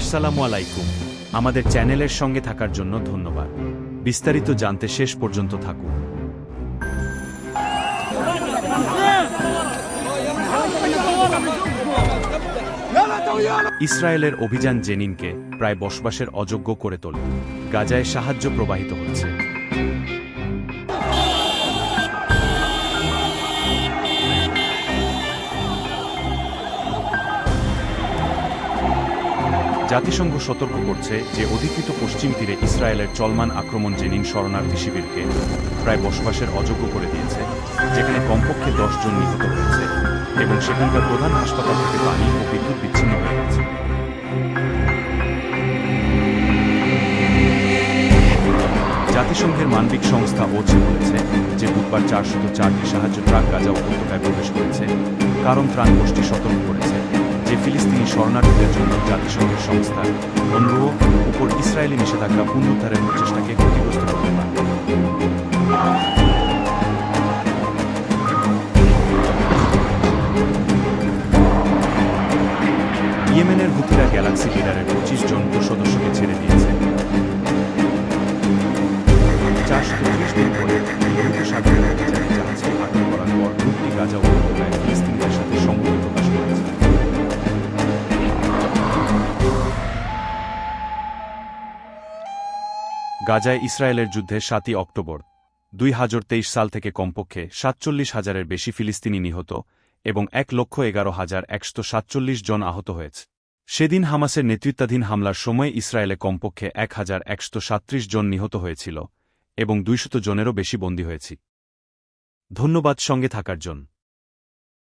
আসসালামু আলাইকুম। আমাদের চ্যানেলের সঙ্গে থাকার জন্য ধন্যবাদ। বিস্তারিত জানতে শেষ পর্যন্ত থাকুন। ইসরায়েলের অভিযান জেনিনকে প্রায় বসবাসের অযোগ্য করে তোলে। গাজায় সাহায্য প্রবাহিত হচ্ছে। জাতিসংঘ সতর্ক করছে যে অধিকৃত পশ্চিম তীরে ইসরায়েলের চলমান আক্রমণ জেনিন শরণার্থী শিবিরকে প্রায় বসবাসের অযোগ্য করে দিয়েছে, যেখানে কমপক্ষে জন নিহত হয়েছে এবং সেখানকার প্রধান হাসপাতাল থেকে পানি ও বিদ্যুৎ বিচ্ছিন্ন হয়ে গেছে। জাতিসংঘের মানবিক সংস্থা ওচে বলেছে যে বুধবার চারশত চারটি সাহায্য ট্রাক গাজা উপত্যকায় প্রবেশ করেছে, কারণ ত্রাণ গোষ্ঠী সতর্ক করেছে। যে ফিলিস্তিনি শরণার্থীদের জন্য জাতিসংঘের সংস্থা অনুরোহ উপর ইসরায়েলি নিষেধাজ্ঞা পুনরুদ্ধারের প্রচেষ্টাকে ক্ষতিগ্রস্ত করতে পারে। ইয়েমেনের হুতিরা গ্যালাক্সি লিডারের পঁচিশ জন সদস্যকে ছেড়ে দিয়েছে। চারশো ত্রিশ দিন পরে গাজায় ইসরায়েলের যুদ্ধে সাতই অক্টোবর, দুই হাজার তেইশ সাল থেকে কমপক্ষে সাতচল্লিশ হাজারের বেশি ফিলিস্তিনি নিহত এবং এক লক্ষ এগারো হাজার একশো সাতচল্লিশ জন আহত হয়েছে। সেদিন হামাসের নেতৃত্বাধীন হামলার সময় ইসরায়েলে কমপক্ষে এক হাজার একশো সাত্রিশ জন নিহত হয়েছিল এবং দুইশত জনেরও বেশি বন্দী হয়েছি। ধন্যবাদ সঙ্গে থাকার জন্য।